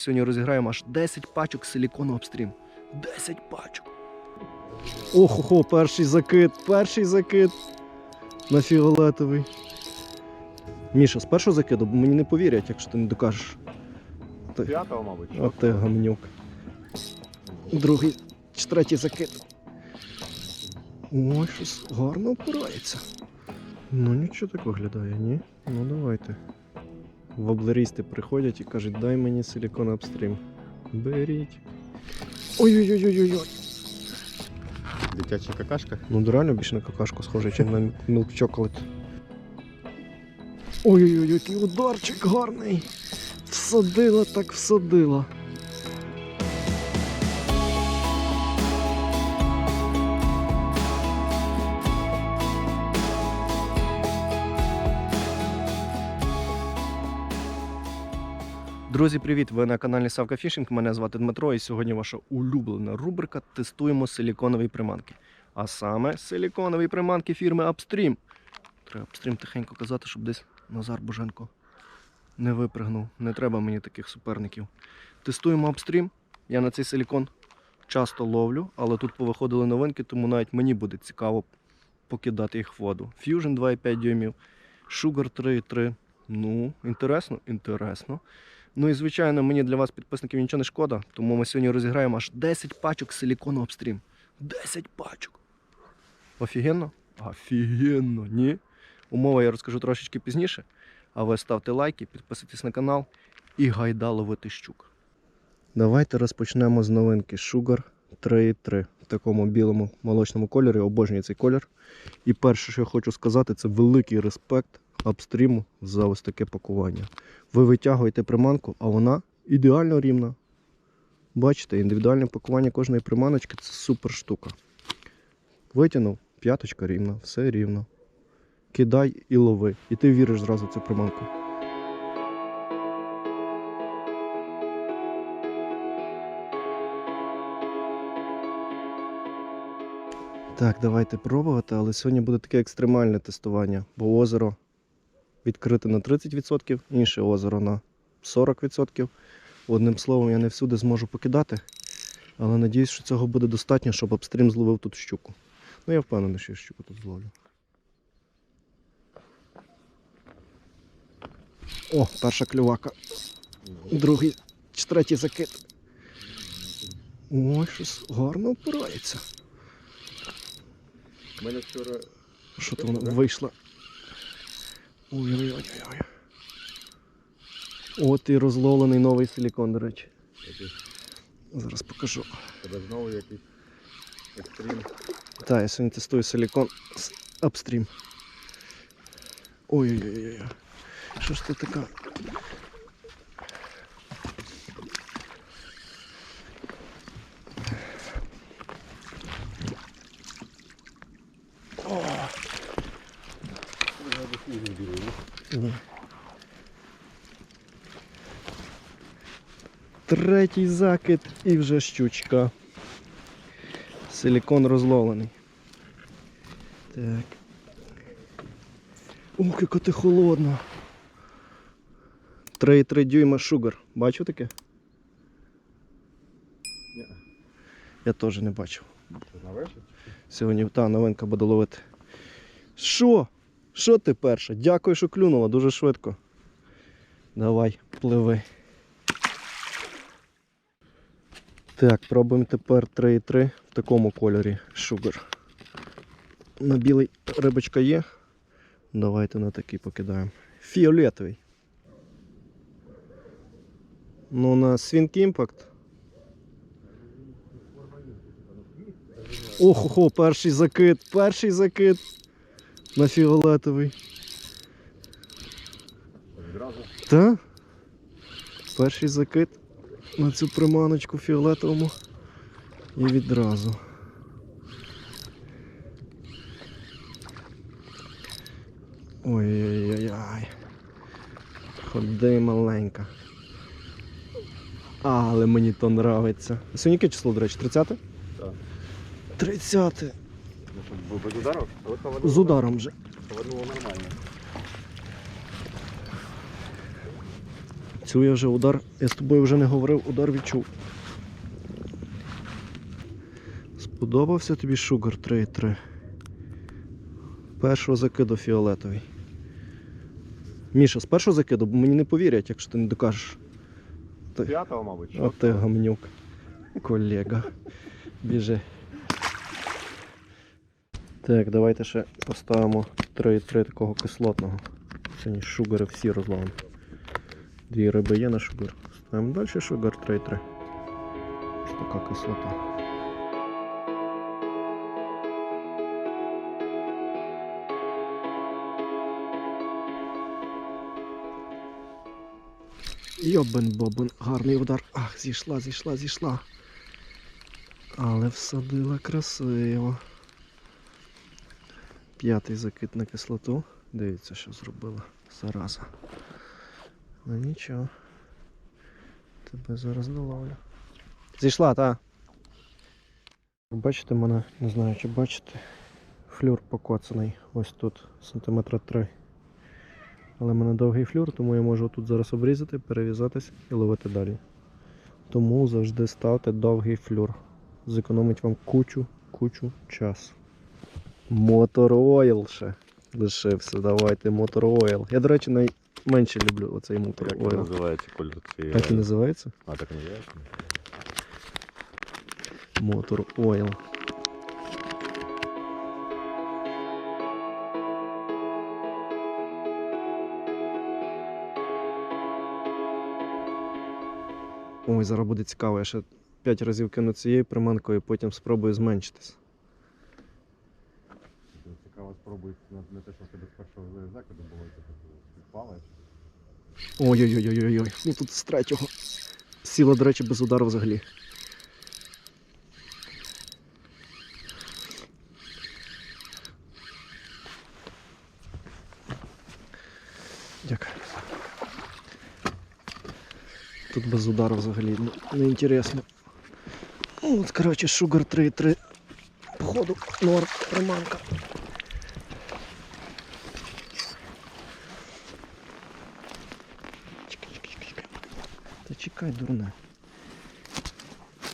Сьогодні розіграємо аж 10 пачок силікону обстрім. 10 пачок. Охо-хо, перший закид, перший закид на фіолетовий. Міша, з першого закиду, бо мені не повірять, якщо ти не докажеш. П'ятого, мабуть. От ти гамнюк. Другий чи третій закид. Ой, щось гарно опирається. Ну нічого так виглядає, ні? Ну давайте. Воблерісти приходять і кажуть, дай мені силікон апстрім. Беріть. Ой-ой-ой-ой-ой. Дитяча какашка. Ну реально більше на какашку схоже, ніж на мілк чоколад. Ой-ой-ой, який ударчик гарний. Всадила так всадила. Друзі, привіт! Ви на каналі Савка Фішинг. Мене звати Дмитро, і сьогодні ваша улюблена рубрика Тестуємо силіконові приманки. А саме силіконові приманки фірми Upstream. Треба Upstream тихенько казати, щоб десь Назар Боженко не випригнув. Не треба мені таких суперників. Тестуємо Upstream. Я на цей силікон часто ловлю, але тут повиходили новинки, тому навіть мені буде цікаво покидати їх в воду. Fusion 2,5 дюймів, Sugar 3,3. Ну, інтересно, інтересно. Ну і звичайно, мені для вас, підписників, нічого не шкода, тому ми сьогодні розіграємо аж 10 пачок силікону обстрім. 10 пачок. Офігенно? Офігенно, ні? Умови я розкажу трошечки пізніше. А ви ставте лайки, підписуйтесь на канал і гайда ловити щук. Давайте розпочнемо з новинки Sugar 3.3 в такому білому молочному кольорі. Обожнюю цей колір. І перше, що я хочу сказати, це великий респект апстріму за ось таке пакування. Ви витягуєте приманку, а вона ідеально рівна. Бачите, індивідуальне пакування кожної приманочки це супер штука. Витягнув, п'яточка рівна, все рівно. Кидай і лови. І ти віриш зразу в цю приманку. Так, давайте пробувати, але сьогодні буде таке екстремальне тестування, бо озеро відкрите на 30%, інше озеро на 40%. Одним словом, я не всюди зможу покидати, але надіюсь, що цього буде достатньо, щоб обстрім зловив тут щуку. Ну, я впевнений, що я щуку тут зловлю. О, перша клювака. Другий чи третій закид. Ой, щось гарно опирається. У мене вчора Що то вона вийшла? Ой-ой-ой-ой. От і розловлений новий силікон, до речі. Зараз покажу. тебе знову якийсь екстрім. Так, я сьогодні тестую силікон з Upstream. Ой-ой-ой. Що ж це така? О, ні. Третій закид і вже щучка. Силікон розловлений. Так. Ох, яка ти холодна. 3,3 дюйма шугар. Бачив таке? Ні. Я теж не бачив. Сьогодні та новинка буде ловити. Що? Що ти перша? Дякую, що клюнула дуже швидко. Давай, пливи. Так, пробуємо тепер 3,3 в такому кольорі шугар. На білий рибочка є. Давайте на такий покидаємо. Фіолетовий. Ну, на Swing Impact. Охо-хо, перший закид, перший закид на фіолетовий. Відразу. Та? Перший закид на цю приманочку фіолетовому і відразу. Ой-ой-ой. Ходи маленька. Але мені то нравиться. Сьогодні яке число, до речі, 30? Так. 30. Без ударів. З ударом вже. Хавануло нормально. Цю я вже удар, я з тобою вже не говорив, удар відчув. Сподобався тобі Шугар 3.3? Першого закиду фіолетовий. Міша, з першого закиду, бо мені не повірять, якщо ти не докажеш. П'ятого, мабуть. От ти гамнюк. Колега. Біжи. Так, давайте ще поставимо 3-3 такого кислотного. Сьогодні шугари всі розловимо. Дві риби є на шугар. Ставимо далі шугар 3-3. Ось така кислота. Йобен бобен, гарний удар. Ах, зійшла, зійшла, зійшла. Але всадила красиво. П'ятий закид на кислоту. Дивіться, що зробила зараза. Ну нічого. Тебе зараз доловлю. Зійшла, та. Бачите мене, не знаю чи бачите. Флюр покоцаний ось тут, сантиметра 3. Але в мене довгий флюр, тому я можу тут зараз обрізати, перев'язатись і ловити далі. Тому завжди ставте довгий флюр. Зекономить вам кучу, кучу часу. Мотор ойл ще лишився. Давайте моторойл. Я, до речі, найменше люблю оцей мотор Як він називається кольор цієї? Так і називається? А, так і називається? Мотор ойл. Ой, зараз буде цікаво, я ще 5 разів кину цією приманкою, потім спробую зменшитись. Спробуй на те, що тебе з першого закиду було, типу, підпала. Ой-ой-ой-ой-ой. Ну тут з третього. Сіла, до речі, без удару взагалі. Дякую. Тут без удару взагалі ну, неінтересно. Ну, От, коротше, Sugar 3.3. Походу, норм приманка. Чекай, дурне.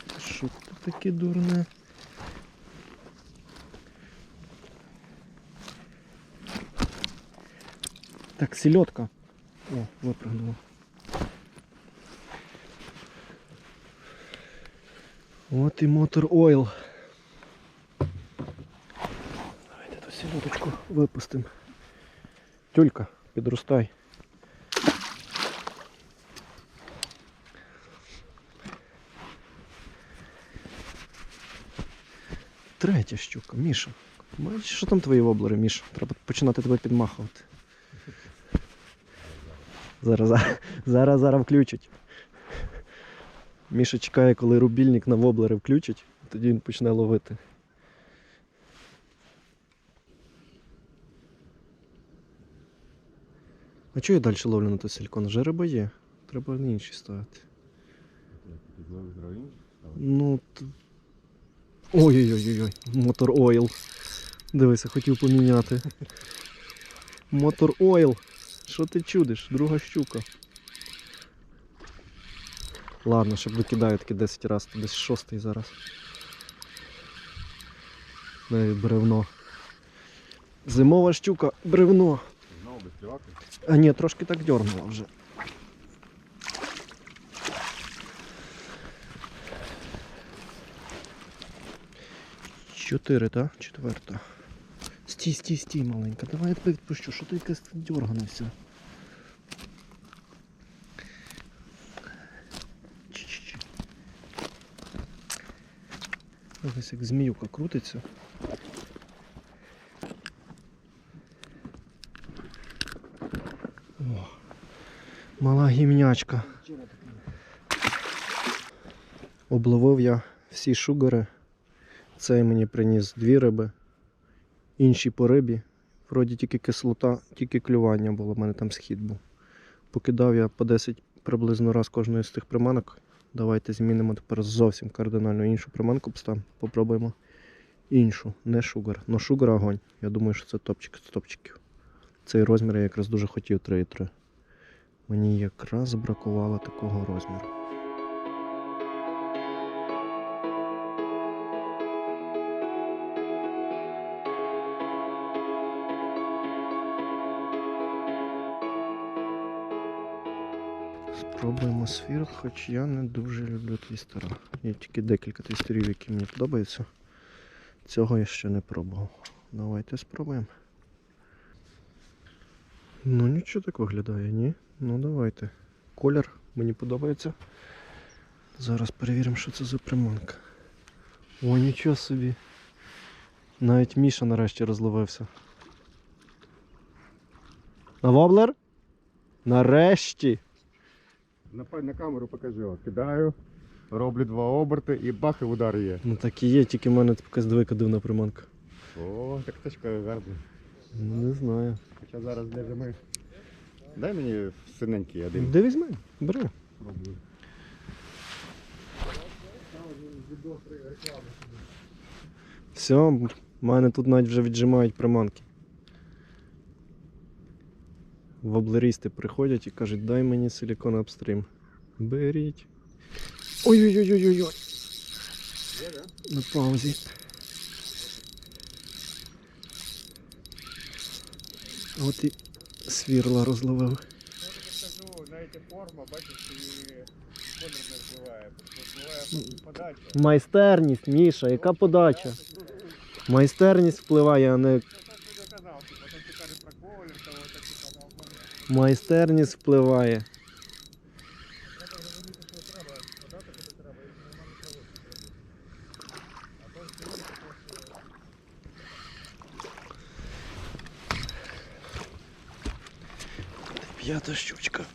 Та Що ти таке дурне? Так, селедка. О, випрыгнула. От і мотор ойл. Давайте ту селедочку випустимо. Тюлька, підростай. Третя щука, Міша. Бачиш, що там твої воблери, Міша? Треба починати тебе підмахувати. Зараз, зараз, зараз, зараз включать. Міша чекає, коли рубільник на воблери включать, тоді він почне ловити. А чого я далі ловлю на той силікон? Вже риба є. Треба на інший ставити. Ну. Ой-ой-ой-ой, мотор ойл. Дивися, хотів поміняти. Мотор ойл. Що ти чудиш? Друга щука. Ладно, ще докидаю таки 10 разів, то десь шостий зараз. Навіть бревно. Зимова щука, бревно. А ні, трошки так дернула вже. Чотири, так? Четверта. Стій, стій, стій, маленька. Давай я тебе відпущу, що ти якась дерганився. Ось як зміюка крутиться. О, мала гімнячка. Обловив я всі шугари. Цей мені приніс дві риби, інші по рибі. Вроді тільки кислота, тільки клювання було, в мене там схід був. Покидав я по 10 приблизно раз кожної з тих приманок. Давайте змінимо тепер зовсім кардинально іншу приманку поставимо. Попробуємо іншу, не шугар. Но шугар огонь. Я думаю, що це топчик з топчиків. Цей розмір я якраз дуже хотів 3,3. Мені якраз бракувало такого розміру. Спробуємо свір, хоч я не дуже люблю твістера. Є тільки декілька твістерів, які мені подобаються. Цього я ще не пробував. Давайте спробуємо. Ну нічого так виглядає, ні? Ну давайте. Колір мені подобається. Зараз перевіримо, що це за приманка. О, нічого собі. Навіть Міша нарешті розловився. А воблер? Нарешті! На, на камеру покажи. От, кидаю, роблю два оберти і бах, і удар є. Ну так і є, тільки в мене якась двойка дивна приманка. О, так точка гарна. Ну, не знаю. Хоча зараз де ми. Дай мені синенький один. Де візьми? Бери. Пробую. Все, в мене тут навіть вже віджимають приманки. Воблерісти приходять і кажуть, дай мені силікон апстрім. Беріть. Ой-ой-ой-ой-ой. На паузі. От і свірла розловив. Навіть форма, бачиш, і колір не впливає. Впливає подача. Майстерність, Міша, яка подача? Майстерність впливає, а не Я казав, типу, потім ти кажеш про колір, того так ти казав. майстерність впливає. Треба зрозуміти, що треба, подати, куди треба, і нормально проводити. А то стоїть, просто П'ята щучка.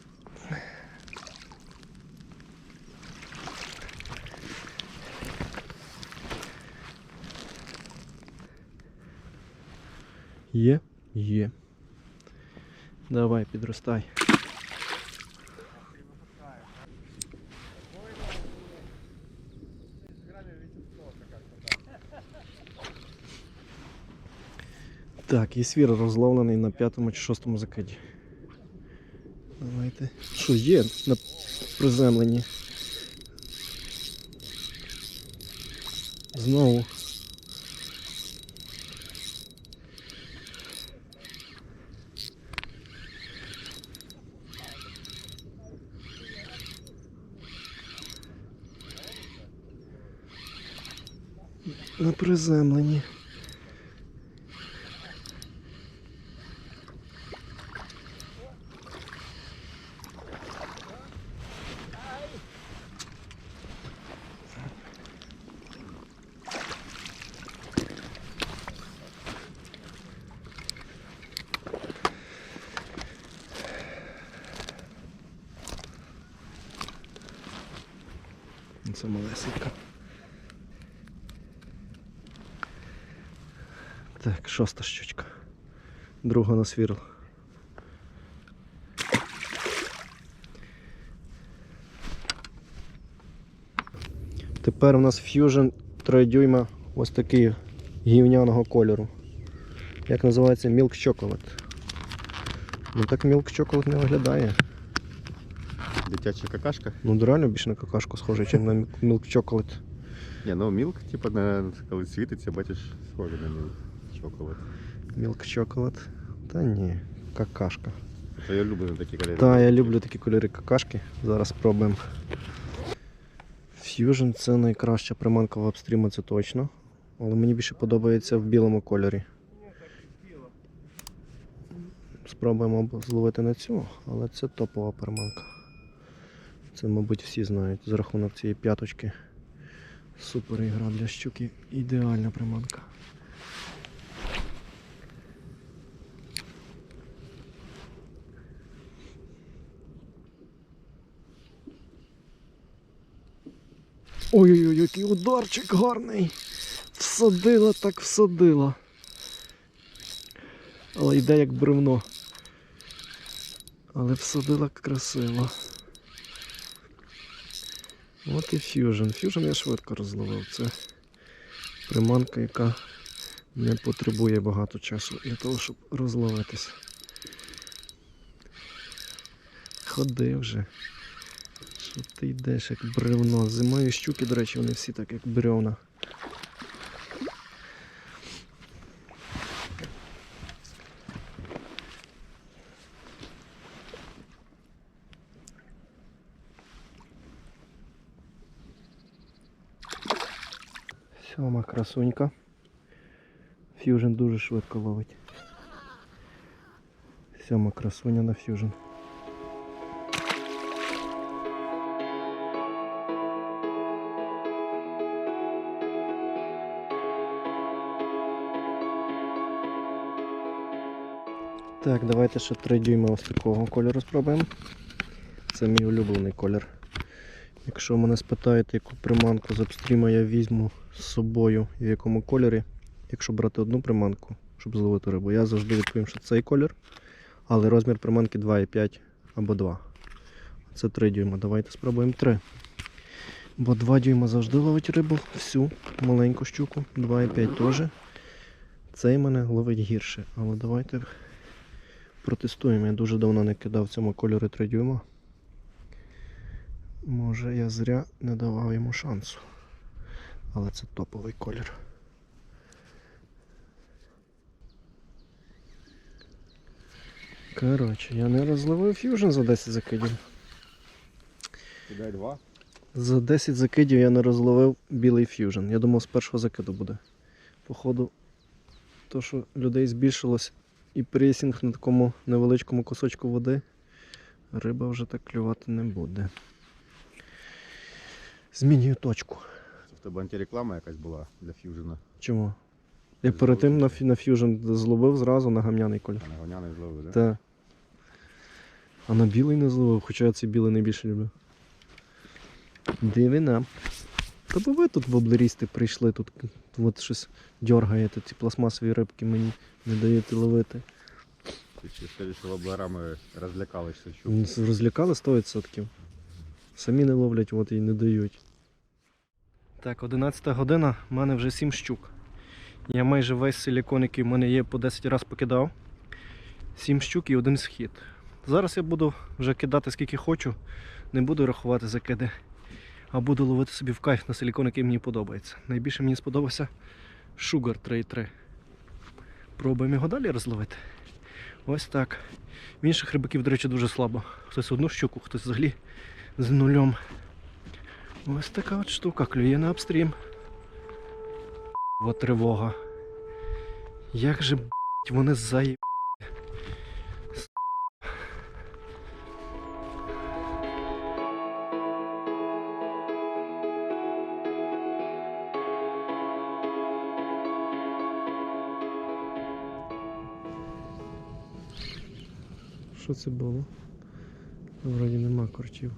Є? Є. Давай, підростай. Так, і свір розловлений на п'ятому чи шостому закиді. Давайте. Що є на приземленні? Знову. На приземленні. Це малесенька. Так, шоста щучка. Друга на свірл. Тепер у нас Fusion 3 дюйма ось такий гівняного кольору. Як називається Milk Chocolate. Ну так Milk Chocolate не виглядає. Дитяча какашка. Ну реально більше на какашку схоже, ніж на Milk Chocolate. Ні, ну мілк, типу, на, коли світиться, бачиш, схоже на мілк. Чоколад. Milk Chocolate. Та ні, какашка. То я люблю такі кольори. Так, я люблю такі кольори какашки. Зараз спробуємо. Fusion це найкраща приманка в апстріму, це точно. Але мені більше подобається в білому кольорі. Спробуємо зловити на цю, але це топова приманка. Це, мабуть, всі знають за рахунок цієї п'яточки. Супер ігра для щуки. Ідеальна приманка. Ой-ой-ой, який ударчик гарний. Всадила так всадила. Але йде як бревно. Але всадила красиво. От і фьюжн. Фьюжн я швидко розловив. Це приманка, яка не потребує багато часу для того, щоб розловитись. ходи вже. Що ти йдеш як бревно? Зимою щуки, до речі, вони всі так як бревна. Сьома красунька. Фьюжн дуже швидко ловить. Сьома красуня на фьюжн. Так, давайте ще 3 дюйма ось такого кольору спробуємо. Це мій улюблений колір. Якщо мене спитаєте, яку приманку з апстріма я візьму з собою і в якому кольорі, якщо брати одну приманку, щоб зловити рибу, я завжди відповім, що цей колір, але розмір приманки 2,5 або 2. Це 3 дюйма. Давайте спробуємо 3. Бо 2 дюйма завжди ловить рибу, всю маленьку щуку, 2,5 теж. Цей мене ловить гірше. Але давайте протестуємо. Я дуже давно не кидав цьому кольорі 3 дюйма. Може я зря не давав йому шансу. Але це топовий колір. Коротше, я не розливив фьюжн за 10 закидів. Кидай два. За 10 закидів я не розловив білий фьюжн. Я думав, з першого закиду буде. Походу, то, що людей збільшилось і пресінг на такому невеличкому кусочку води, риба вже так клювати не буде. Змінюю точку. Це в тебе антиреклама якась була для фьюжена. Чому? Я перед тим на, на фьюжн зловив зразу на гамняний колір. А на гоняний зловив, да? Так. А на білий не зловив, хоча я цей білий найбільше люблю. Дивина. Та бо ви тут воблерісти прийшли, тут от щось дергаєте, ці пластмасові рибки мені не даєте ловити. Ти ще скажи, що воблерами розлякалися М. Розлякали 100%. Самі не ловлять, от і не дають. Так, 11 година, в мене вже 7 щук. Я майже весь силікон, який в мене є, по 10 разів покидав. 7 щук і один схід. Зараз я буду вже кидати скільки хочу, не буду рахувати закиди, а буду ловити собі в кайф на силікон, який мені подобається. Найбільше мені сподобався Sugar 3.3. Пробуємо його далі розловити. Ось так. В інших рибаків, до речі, дуже слабо. Хтось одну щуку, хтось взагалі з нульом. Ось така от штука, клює на апстрім. Тривога. Як же б***ь, вони заї... Що це було? Вроді нема корчів.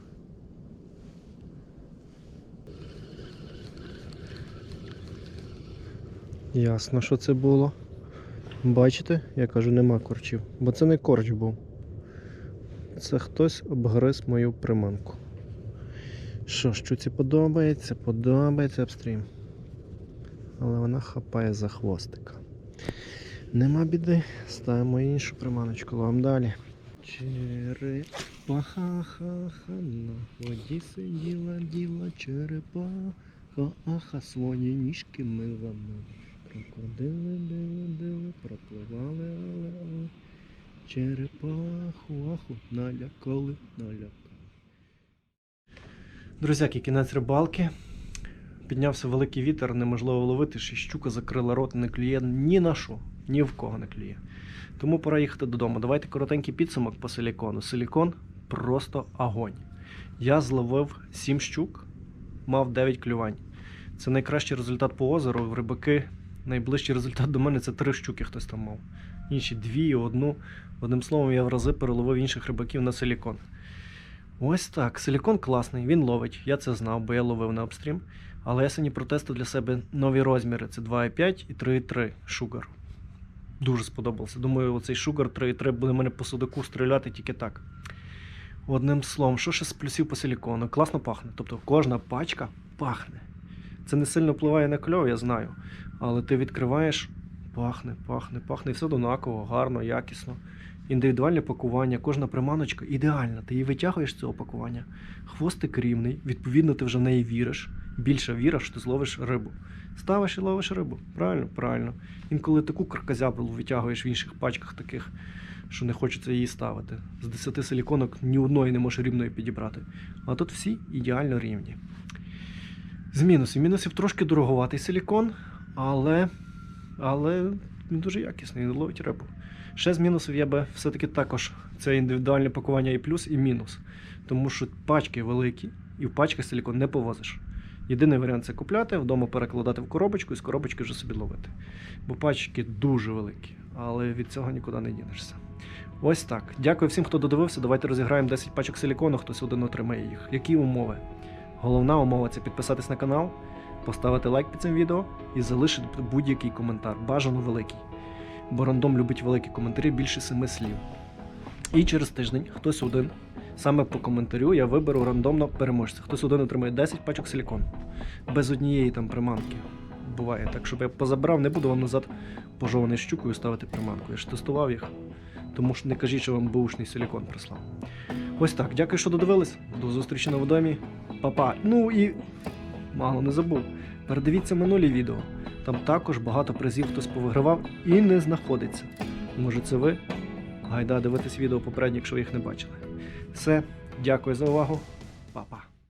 Ясно, що це було. Бачите, я кажу, нема корчів. Бо це не корч був. Це хтось обгриз мою приманку. Що ж, щуці подобається, подобається апстрім. Але вона хапає за хвостика. Нема біди, ставимо іншу приманочку, ловимо далі. Черепаха ха на воді сиділа, діла черепаха, аха свої ніжки мила мила. Крокодили, дили, дили, пропливали, але. Черепаху, аху, налякали, налякали. Друзяки, кінець рибалки. Піднявся великий вітер, неможливо ловити, й щука закрила рот, не клює ні на що, ні в кого не клює. Тому пора їхати додому. Давайте коротенький підсумок по силікону. Силікон просто огонь. Я зловив 7 щук, мав 9 клювань. Це найкращий результат по озеру. Рибаки, найближчий результат до мене це 3 щуки хтось там мав. Інші дві, одну. Одним словом, я в рази переловив інших рибаків на силікон. Ось так. Силікон класний, він ловить. Я це знав, бо я ловив на апстрім. Але я сьогодні протестив для себе нові розміри: це 2,5 і 3,3 Sugar. Дуже сподобався. Думаю, оцей Sugar 3,3 буде мене по судаку стріляти тільки так. Одним словом, що ще з плюсів по силікону? Класно пахне. Тобто кожна пачка пахне. Це не сильно впливає на кльов, я знаю. Але ти відкриваєш, пахне, пахне, пахне. І все однаково, гарно, якісно. індивідуальне пакування, кожна приманочка ідеальна. Ти її витягуєш з цього пакування. Хвостик рівний, відповідно, ти вже в неї віриш. Більше віриш, ти зловиш рибу. Ставиш і ловиш рибу. Правильно? Правильно. Інколи таку карказябру витягуєш в інших пачках таких, що не хочеться її ставити. З 10 силіконок ні одної не можеш рівної підібрати. А тут всі ідеально рівні. З мінусів. Мінусів трошки дороговатий силікон, але, але він дуже якісний, він ловить рибу. Ще з мінусів я би все-таки також це індивідуальне пакування і плюс, і мінус. Тому що пачки великі, і в пачках силікон не повозиш. Єдиний варіант це купляти, вдома перекладати в коробочку і з коробочки вже собі ловити. Бо пачки дуже великі, але від цього нікуди не дінешся. Ось так. Дякую всім, хто додивився. Давайте розіграємо 10 пачок силікону, хтось один отримає їх. Які умови? Головна умова це підписатись на канал, поставити лайк під цим відео і залишити будь-який коментар. Бажано великий. Бо рандом любить великі коментарі більше семи слів. І через тиждень хтось один, саме по коментарю, я виберу рандомно переможця. Хтось один отримає 10 пачок силікону. Без однієї там приманки. Буває так, щоб я позабрав, не буду вам назад пожований щукою ставити приманку. Я ж тестував їх. Тому що не кажіть, що вам бушний силікон прислав. Ось так. Дякую, що додивились. До зустрічі на водомі. Па-па. Ну і мало не забув. Передивіться минулі відео. Там також багато призів хтось повигравав і не знаходиться. Може, це ви? Гайда дивитись відео попередні, якщо ви їх не бачили. Все, дякую за увагу. Па-па.